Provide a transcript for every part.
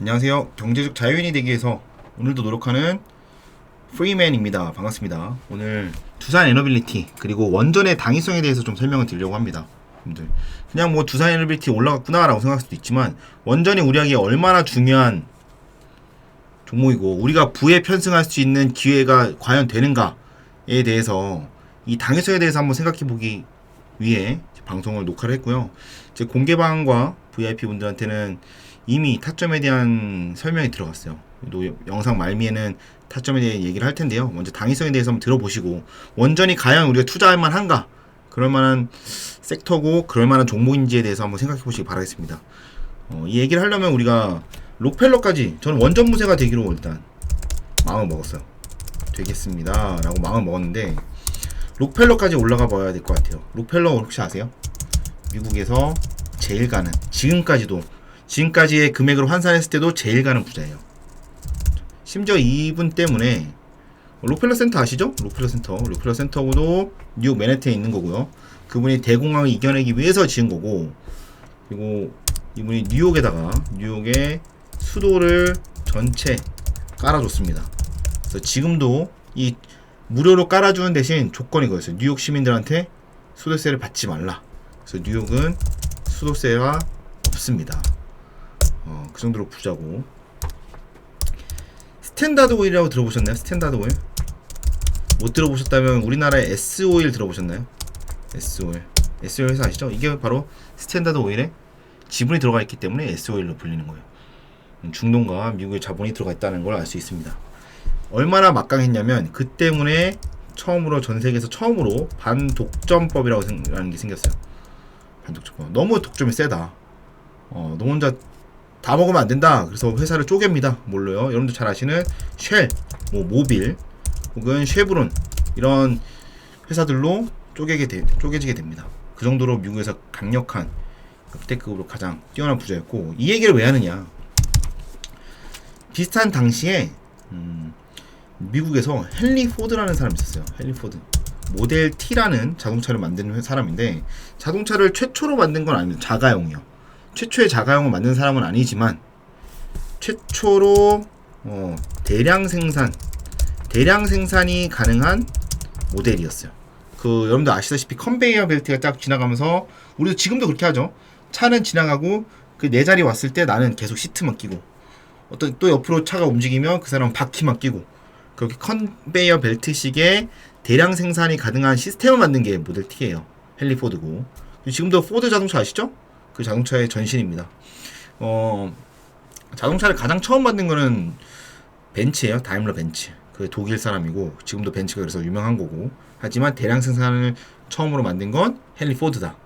안녕하세요. 경제적 자유인이 되기 위해서 오늘도 노력하는 프리맨입니다. 반갑습니다. 오늘 두산 에너빌리티 그리고 원전의 당위성에 대해서 좀 설명을 드리려고 합니다. 여러분들 그냥 뭐 두산 에너빌리티 올라갔구나라고 생각할 수도 있지만 원전이 우리에게 얼마나 중요한 종목이고 우리가 부에 편승할 수 있는 기회가 과연 되는가에 대해서 이 당위성에 대해서 한번 생각해 보기 위해 방송을 녹화를 했고요. 제 공개방과 VIP 분들한테는 이미 타점에 대한 설명이 들어갔어요. 또 영상 말미에는 타점에 대해 얘기를 할 텐데요. 먼저 당위성에 대해서 한번 들어보시고 원전이 과연 우리가 투자할 만한가? 그럴 만한 섹터고 그럴 만한 종목인지에 대해서 한번 생각해 보시기 바라겠습니다. 어, 이 얘기를 하려면 우리가 록펠러까지 저는 원전 무쇠가 되기로 일단 마음을 먹었어요. 되겠습니다. 라고 마음을 먹었는데 록펠러까지 올라가 봐야 될 것 같아요. 록펠러 혹시 아세요? 미국에서 제일 가는 지금까지도 지금까지의 금액을 환산했을 때도 제일 가는 부자예요. 심지어 이분 때문에 록펠러 센터 아시죠? 록펠러 센터. 록펠러 센터도 뉴욕 맨해튼에 있는 거고요. 그분이 대공황을 이겨내기 위해서 지은 거고 그리고 이분이 뉴욕에다가 뉴욕의 수도를 전체 깔아줬습니다. 그래서 지금도 이 무료로 깔아주는 대신 조건이 그거였어요. 뉴욕 시민들한테 수도세를 받지 말라. 그래서 뉴욕은 수도세가 없습니다. 어, 그 정도로 부자고. 스탠다드 오일이라고 들어보셨나요? 스탠다드 오일? 못 들어보셨다면 우리나라의 S 오일 들어보셨나요? S 오일. S 오일 회사 아시죠? 이게 바로 스탠다드 오일에 지분이 들어가 있기 때문에 S 오일로 불리는 거예요. 음, 중동과 미국의 자본이 들어가 있다는 걸 알 수 있습니다. 얼마나 막강했냐면 그 때문에 처음으로 전 세계에서 처음으로 반독점법이라고 하는 게 생겼어요. 반독점법. 너무 독점이 세다. 어, 너 혼자 다 먹으면 안 된다. 그래서 회사를 쪼갭니다. 뭘로요? 여러분들 잘 아시는 쉘, 뭐 모빌, 혹은 쉐브론 이런 회사들로 쪼개게 돼, 쪼개지게 됩니다. 그 정도로 미국에서 강력한 역대급으로 가장 뛰어난 부자였고 이 얘기를 왜 하느냐? 비슷한 당시에 음, 미국에서 헨리 포드라는 사람이 있었어요. 헨리 포드. 모델 T라는 자동차를 만드는 사람인데 자동차를 최초로 만든 건 아니에요. 자가용이요. 최초의 자가용을 만든 사람은 아니지만 최초로 어, 대량 생산 대량 생산이 가능한 모델이었어요. 그 여러분들 아시다시피 컨베이어 벨트가 딱 지나가면서 우리도 지금도 그렇게 하죠. 차는 지나가고 그 내 자리 왔을 때 나는 계속 시트만 끼고 어떤 또 옆으로 차가 움직이면 그 사람은 바퀴만 끼고 그렇게 컨베이어 벨트식의 대량 생산이 가능한 시스템을 만든 게 모델 T예요. 헨리 포드고 지금도 포드 자동차 아시죠? 그 자동차의 전신입니다. 어, 자동차를 가장 처음 만든 거는 벤츠예요. 다임러 벤츠. 그 독일 사람이고 지금도 벤츠가 그래서 유명한 거고. 하지만 대량 생산을 처음으로 만든 건 헨리 포드다.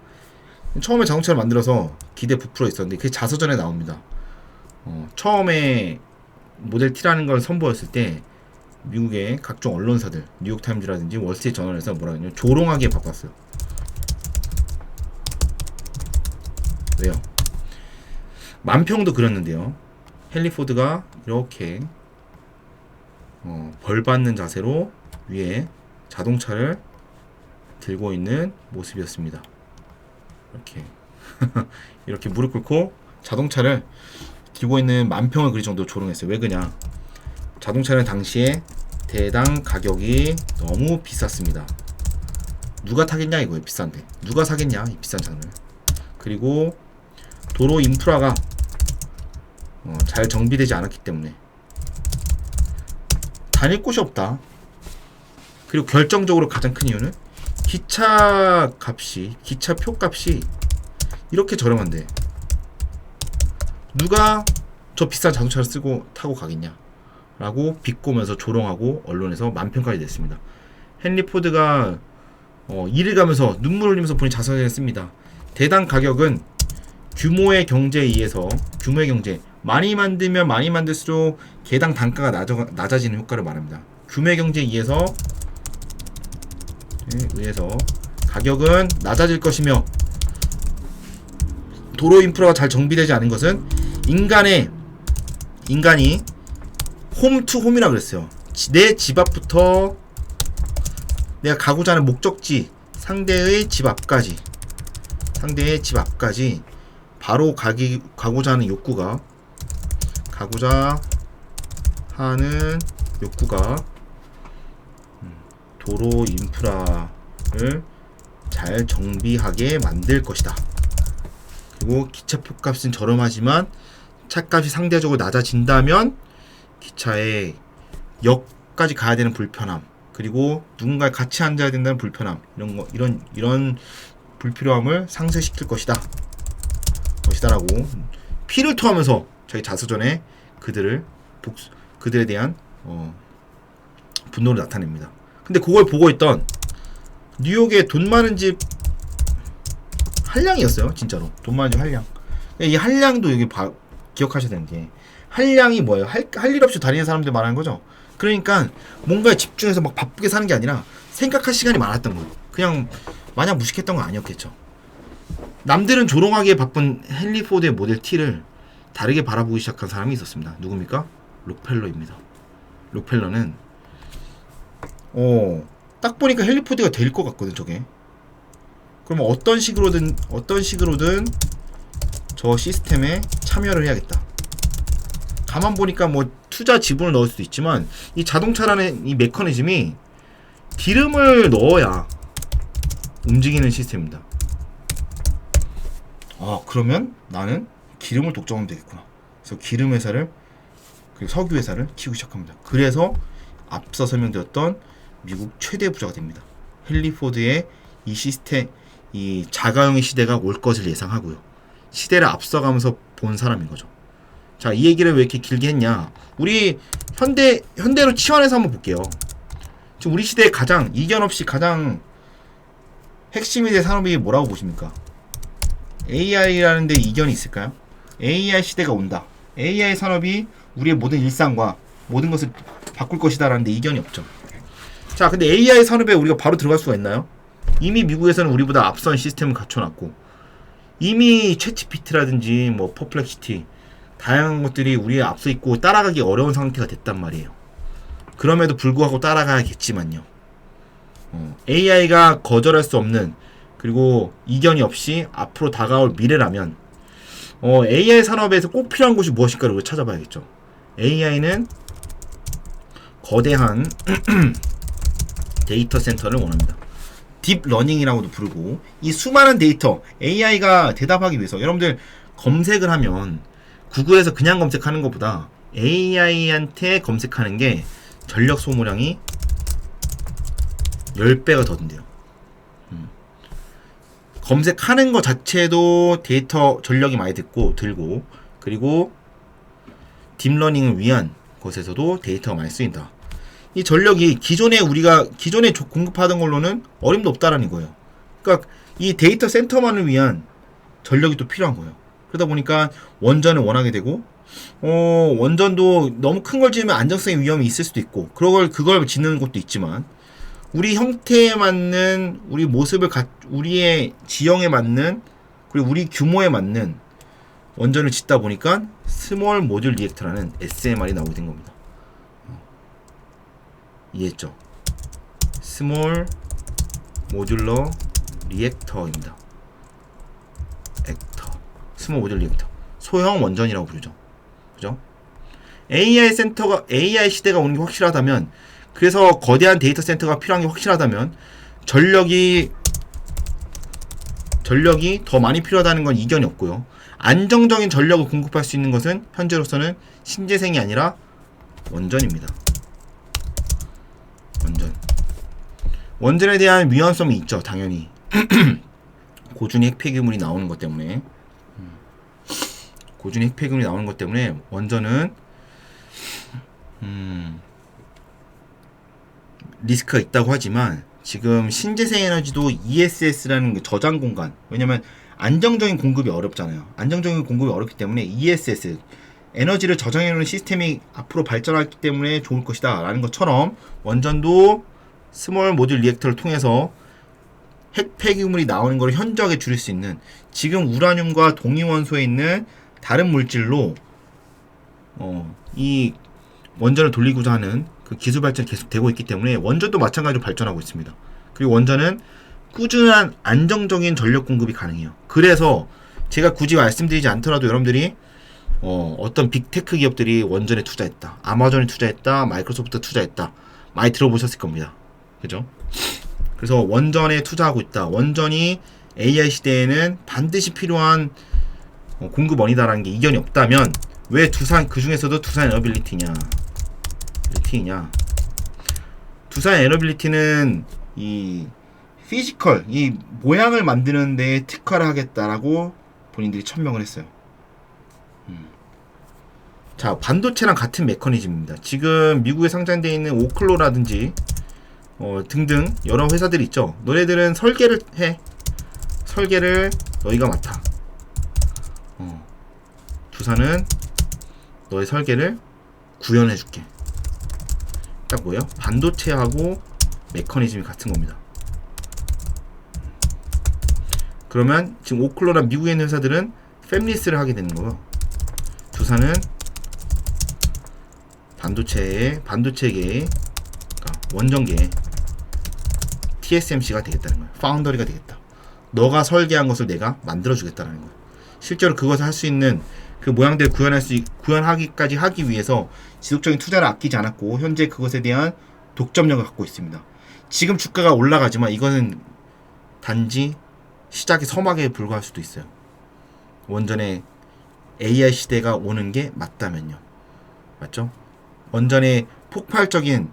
처음에 자동차를 만들어서 기대 부풀어 있었는데 그게 자서전에 나옵니다. 어, 처음에 모델 T라는 걸 선보였을 때 미국의 각종 언론사들, 뉴욕 타임즈라든지 월스트리트 저널에서 뭐라 하냐 조롱하기에 바빴어요. 왜요? 만평도 그렸는데요. 헨리 포드가 이렇게 어, 벌 받는 자세로 위에 자동차를 들고 있는 모습이었습니다. 이렇게 이렇게 무릎 꿇고 자동차를 들고 있는 만평을 그릴 정도로 조롱했어요. 왜 그냐? 자동차는 당시에 대당 가격이 너무 비쌌습니다. 누가 타겠냐 이거예요. 비싼데. 누가 사겠냐 이 비싼 차를. 그리고 도로 인프라가 어, 잘 정비되지 않았기 때문에 다닐 곳이 없다. 그리고 결정적으로 가장 큰 이유는 기차 값이 기차 표 값이 이렇게 저렴한데 누가 저 비싼 자동차를 쓰고 타고 가겠냐? 라고 비꼬면서 조롱하고 언론에서 만평까지 냈습니다. 헨리 포드가 어, 일을 가면서 눈물 흘리면서 본인 자서전에 씁니다. 대당 가격은 규모의 경제에 의해서 규모의 경제 많이 만들면 많이 만들수록 개당 단가가 낮아, 낮아지는 효과를 말합니다. 규모의 경제에 의해서 에 의해서 가격은 낮아질 것이며 도로 인프라가 잘 정비되지 않은 것은 인간의 인간이 홈투 홈이라 그랬어요. 내 집 앞부터 내가 가고자 하는 목적지 상대의 집 앞까지 상대의 집 앞까지 바로 가기 가고자 하는 욕구가 가고자 하는 욕구가 음, 도로 인프라를 잘 정비하게 만들 것이다. 그리고 기차표 값은 저렴하지만 차값이 상대적으로 낮아진다면 기차의 역까지 가야 되는 불편함 그리고 누군가 같이 앉아야 된다는 불편함 이런 거 이런 이런 불필요함을 상쇄시킬 것이다 것이다라고 피를 토하면서 자기 자서전에 그들을 복수, 그들에 대한 어, 분노를 나타냅니다. 근데 그걸 보고 있던 뉴욕의 돈 많은 집 한량이었어요, 진짜로 돈 많은 집 한량. 이 한량도 여기 봐- 기억하셔야 되는 게 한량이 뭐예요? 할 일 없이 다니는 사람들 말하는 거죠. 그러니까 뭔가에 집중해서 막 바쁘게 사는 게 아니라 생각할 시간이 많았던 거예요. 그냥 마냥 무식했던 건 아니었겠죠. 남들은 조롱하기에 바쁜 헨리 포드의 모델 T를 다르게 바라보기 시작한 사람이 있었습니다. 누굽니까? 록펠러입니다. 록펠러는 어, 딱 보니까 헨리 포드가 될 것 같거든, 저게. 그러면 어떤 식으로든 어떤 식으로든 저 시스템에 참여를 해야겠다. 가만 보니까 뭐 투자 지분을 넣을 수도 있지만 이 자동차라는 이 메커니즘이 기름을 넣어야 움직이는 시스템입니다. 아 그러면 나는 기름을 독점하면 되겠구나. 그래서 기름 회사를 그리고 석유 회사를 키우기 시작합니다. 그래서 앞서 설명드렸던 미국 최대 부자가 됩니다. 헨리 포드의 이 시스템 이 자가용의 시대가 올 것을 예상하고요. 시대를 앞서가면서 본 사람인 거죠. 자, 이 얘기를 왜 이렇게 길게 했냐? 우리 현대 현대로 치환해서 한번 볼게요. 지금 우리 시대에 가장 이견 없이 가장 핵심이 될 산업이 뭐라고 보십니까? AI라는 데 이견이 있을까요? AI 시대가 온다. AI 산업이 우리의 모든 일상과 모든 것을 바꿀 것이다라는 데 이견이 없죠. 자, 근데 AI 산업에 우리가 바로 들어갈 수가 있나요? 이미 미국에서는 우리보다 앞선 시스템을 갖춰놨고 이미 채치피트라든지 뭐 퍼플렉시티 다양한 것들이 우리에 앞서 있고 따라가기 어려운 상태가 됐단 말이에요. 그럼에도 불구하고 따라가야겠지만요. 어, AI가 거절할 수 없는 그리고 이견이 없이 앞으로 다가올 미래라면 어, AI 산업에서 꼭 필요한 것이 무엇일까를 찾아봐야겠죠. AI는 거대한 데이터 센터를 원합니다. 딥러닝이라고도 부르고 이 수많은 데이터 AI가 대답하기 위해서 여러분들 검색을 하면 구글에서 그냥 검색하는 것보다 AI한테 검색하는 게 전력 소모량이 10배가 더 든대요. 음. 검색하는 것 자체도 데이터 전력이 많이 듣고 들고 그리고 딥러닝을 위한 곳에서도 데이터가 많이 쓰인다. 이 전력이 기존에 우리가 기존에 조- 공급하던 걸로는 어림도 없다라는 거예요. 그러니까 이 데이터 센터만을 위한 전력이 또 필요한 거예요. 그러다 보니까 원전을 원하게 되고 어, 원전도 너무 큰 걸 지으면 안정성의 위험이 있을 수도 있고 그걸 그걸 짓는 곳도 있지만 우리 형태에 맞는 우리 모습을 가, 우리의 지형에 맞는 그리고 우리 규모에 맞는 원전을 짓다 보니까 스몰 모듈 리액터라는 SMR이 나오게 된 겁니다. 이해했죠? 스몰 모듈러 리액터입니다. 액터. 스몰 모듈 리액터. 소형 원전이라고 부르죠. 그죠? AI 센터가 AI 시대가 오는 게 확실하다면 그래서 거대한 데이터 센터가 필요한 게 확실하다면 전력이 전력이 더 많이 필요하다는 건 이견이 없고요. 안정적인 전력을 공급할 수 있는 것은 현재로서는 신재생이 아니라 원전입니다. 원전. 원전에 대한 위험성이 있죠, 당연히. 고준위 핵 폐기물이 나오는 것 때문에. 음. 고준위 핵 폐기물이 나오는 것 때문에 원전은 음, 리스크가 있다고 하지만 지금 신재생 에너지도 ESS라는 그 저장 공간 왜냐면 안정적인 공급이 어렵잖아요. 안정적인 공급이 어렵기 때문에 ESS 에너지를 저장해놓는 시스템이 앞으로 발전하기 때문에 좋을 것이다 라는 것처럼 원전도 스몰 모듈 리액터를 통해서 핵 폐기물이 나오는 걸 현저하게 줄일 수 있는 지금 우라늄과 동위원소에 있는 다른 물질로 어, 이 원전을 돌리고자 하는 그 기술 발전이 계속 되고 있기 때문에 원전도 마찬가지로 발전하고 있습니다. 그리고 원전은 꾸준한 안정적인 전력 공급이 가능해요. 그래서 제가 굳이 말씀드리지 않더라도 여러분들이 어, 어떤 빅테크 기업들이 원전에 투자했다. 아마존에 투자했다. 마이크로소프트 투자했다. 많이 들어보셨을 겁니다. 그죠? 그래서 원전에 투자하고 있다. 원전이 AI 시대에는 반드시 필요한 어, 공급원이다라는 게 이견이 없다면 왜 두산 그 중에서도 두산 에너빌리티냐? 빌리티냐? 두산 에너빌리티는 이 피지컬 이 모양을 만드는 데 특화를 하겠다라고 본인들이 천명을 했어요. 음. 자 반도체랑 같은 메커니즘입니다. 지금 미국에 상장되어 있는 오클로라든지 어, 등등 여러 회사들이 있죠. 너네들은 설계를 해. 설계를 너희가 맡아. 어. 두산은 너의 설계를 구현해줄게. 딱 뭐예요? 반도체하고 메커니즘이 같은 겁니다. 그러면 지금 오클로나 미국에 있는 회사들은 팹리스를 하게 되는 거예요. 두산은 반도체의 반도체계의 그러니까 원전계 TSMC가 되겠다는 거예요. 파운더리가 되겠다. 너가 설계한 것을 내가 만들어 주겠다는 거예요. 실제로 그것을 할 수 있는 그 모양대로 구현할 수 구현하기까지 하기 위해서 지속적인 투자를 아끼지 않았고 현재 그것에 대한 독점력을 갖고 있습니다. 지금 주가가 올라가지만 이거는 단지 시작의 서막에 불과할 수도 있어요. 원전에 AI 시대가 오는 게 맞다면요. 맞죠? 원전의 폭발적인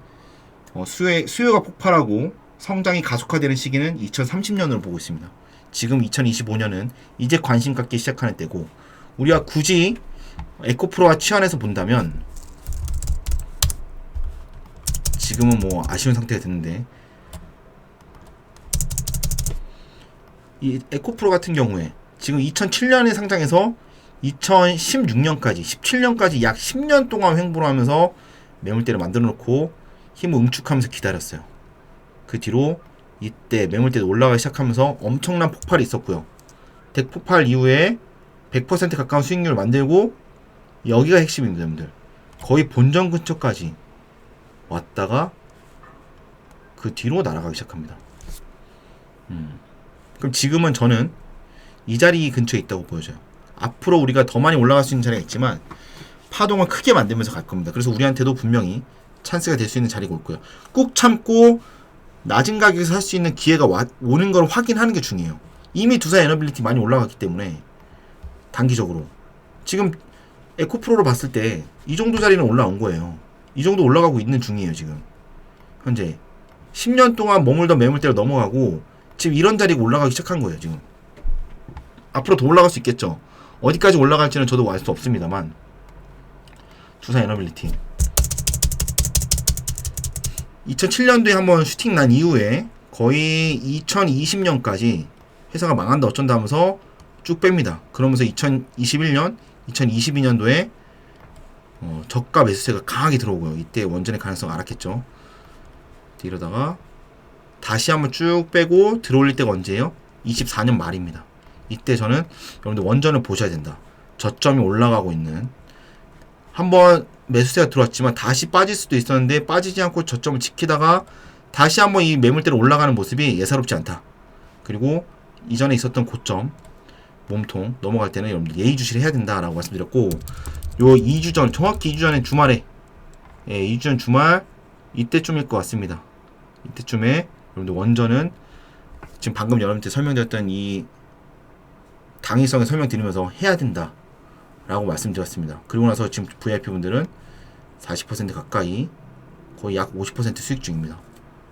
어, 수요, 수요가 폭발하고 성장이 가속화되는 시기는 2030년으로 보고 있습니다. 지금 2025년은 이제 관심 갖기 시작하는 때고 우리가 굳이 에코프로와 치환해서 본다면 지금은 뭐 아쉬운 상태가 됐는데 이 에코프로 같은 경우에 지금 2007년에 상장해서 2016년까지 17년까지 약 10년 동안 횡보를 하면서 매물대를 만들어 놓고 힘을 응축하면서 기다렸어요. 그 뒤로 이때 매물대도 올라가기 시작하면서 엄청난 폭발이 있었고요. 대폭발 이후에 100% 가까운 수익률을 만들고 여기가 핵심입니다, 여러분들. 거의 본전 근처까지 왔다가 그 뒤로 날아가기 시작합니다. 음. 그럼 지금은 저는 이 자리 근처에 있다고 보여져요. 앞으로 우리가 더 많이 올라갈 수 있는 자리가 있지만 파동을 크게 만들면서 갈 겁니다. 그래서 우리한테도 분명히 찬스가 될 수 있는 자리가 올 거예요. 꾹 참고 낮은 가격에서 살수 있는 기회가 와, 오는 걸 확인하는 게 중요해요. 이미 두사 에너빌리티 많이 올라갔기 때문에 단기적으로. 지금 에코프로로 봤을 때 이 정도 자리는 올라온 거예요. 이 정도 올라가고 있는 중이에요 지금. 현재. 10년 동안 머물던 매물대로 넘어가고 지금 이런 자리가 올라가기 시작한 거예요 지금. 앞으로 더 올라갈 수 있겠죠. 어디까지 올라갈지는 저도 알 수 없습니다만. 두산 에너빌리티 2007년도에 한번 슈팅 난 이후에 거의 2020년까지 회사가 망한다 어쩐다 하면서 쭉 뺍니다. 그러면서 2021년, 2022년도에 어, 저가 매수세가 강하게 들어오고요. 이때 원전의 가능성 알았겠죠. 이러다가 다시 한번 쭉 빼고 들어올릴 때가 언제예요? 24년 말입니다. 이때 저는 여러분들 원전을 보셔야 된다. 저점이 올라가고 있는 한번 매수세가 들어왔지만 다시 빠질 수도 있었는데 빠지지 않고 저점을 지키다가 다시 한번 이 매물대로 올라가는 모습이 예사롭지 않다. 그리고 이전에 있었던 고점 몸통 넘어갈 때는 여러분들 예의주시를 해야 된다라고 말씀드렸고 요 2주 전 정확히 2주 전에 주말에 예, 2주 전 주말 이때쯤일 것 같습니다. 이때쯤에 여러분들 원전은 지금 방금 여러분들 설명드렸던 이 당위성에 설명드리면서 해야 된다. 라고 말씀드렸습니다. 그리고 나서 지금 VIP 분들은 40% 가까이 거의 약 50% 수익 중입니다.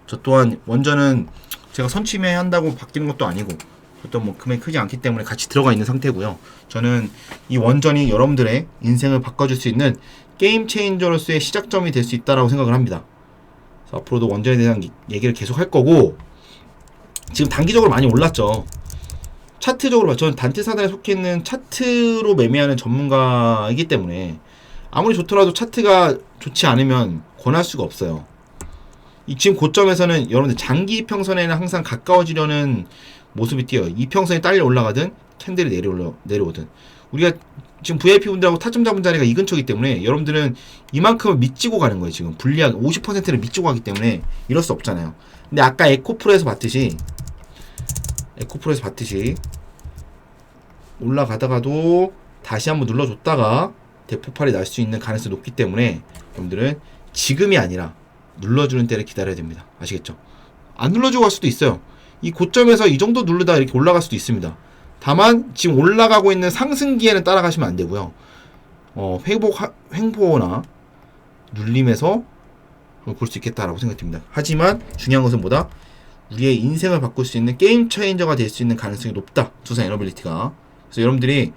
저 또한 원전은 제가 선취매 한다고 바뀌는 것도 아니고 어떤 뭐 금액이 크지 않기 때문에 같이 들어가 있는 상태고요. 저는 이 원전이 여러분들의 인생을 바꿔줄 수 있는 게임 체인저로서의 시작점이 될 수 있다라고 생각을 합니다. 앞으로도 원전에 대한 얘기를 계속 할 거고 지금 단기적으로 많이 올랐죠. 차트적으로 봐. 저는 단체 사단에 속해 있는 차트로 매매하는 전문가이기 때문에 아무리 좋더라도 차트가 좋지 않으면 권할 수가 없어요. 이 지금 고점에서는 여러분들 장기 평선에는 항상 가까워지려는 모습이 띄어요. 이 평선이 딸려 올라가든 캔들이 내려올라, 내려오든 우리가 지금 VIP 분들하고 타점 잡은 자리가 이 근처이기 때문에 여러분들은 이만큼을 밑지고 가는 거예요. 지금 불리한 50%를 밑지고 가기 때문에 이럴 수 없잖아요. 근데 아까 에코프로에서 봤듯이 에코프로에서 봤듯이 올라가다가도 다시 한번 눌러줬다가 대폭발이 날 수 있는 가능성이 높기 때문에 여러분들은 지금이 아니라 눌러주는 때를 기다려야 됩니다. 아시겠죠? 안 눌러주고 갈 수도 있어요. 이 고점에서 이 정도 누르다 이렇게 올라갈 수도 있습니다. 다만 지금 올라가고 있는 상승기에는 따라가시면 안 되고요. 어, 회복 하- 횡보나 눌림에서 볼 수 있겠다라고 생각됩니다. 하지만 중요한 것은 뭐다? 우리의 인생을 바꿀 수 있는 게임 체인저가 될 수 있는 가능성이 높다. 두산 에너빌리티가. 그래서 여러분들이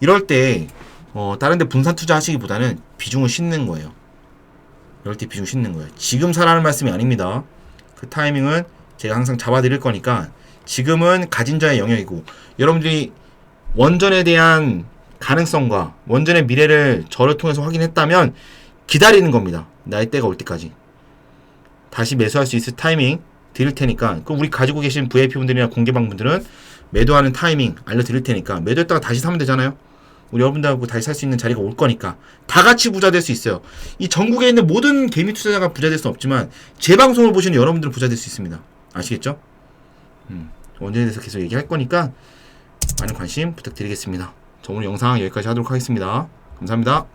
이럴 때 어, 다른 데 분산 투자하시기보다는 비중을 싣는 거예요. 이럴 때 비중 싣는 거예요. 지금 사라는 말씀이 아닙니다. 그 타이밍은 제가 항상 잡아드릴 거니까 지금은 가진 자의 영역이고 여러분들이 원전에 대한 가능성과 원전의 미래를 저를 통해서 확인했다면 기다리는 겁니다. 나의 때가 올 때까지. 다시 매수할 수 있을 타이밍 드릴 테니까 그 우리 가지고 계신 VIP 분들이나 공개방 분들은 매도하는 타이밍 알려드릴 테니까 매도했다가 다시 사면 되잖아요. 우리 여러분들하고 다시 살 수 있는 자리가 올 거니까 다 같이 부자 될 수 있어요. 이 전국에 있는 모든 개미 투자자가 부자 될수 없지만 제 방송을 보시는 여러분들은 부자 될 수 있습니다. 아시겠죠? 음, 원전에 대해서 계속 얘기할 거니까 많은 관심 부탁드리겠습니다. 저 오늘 영상 여기까지 하도록 하겠습니다. 감사합니다.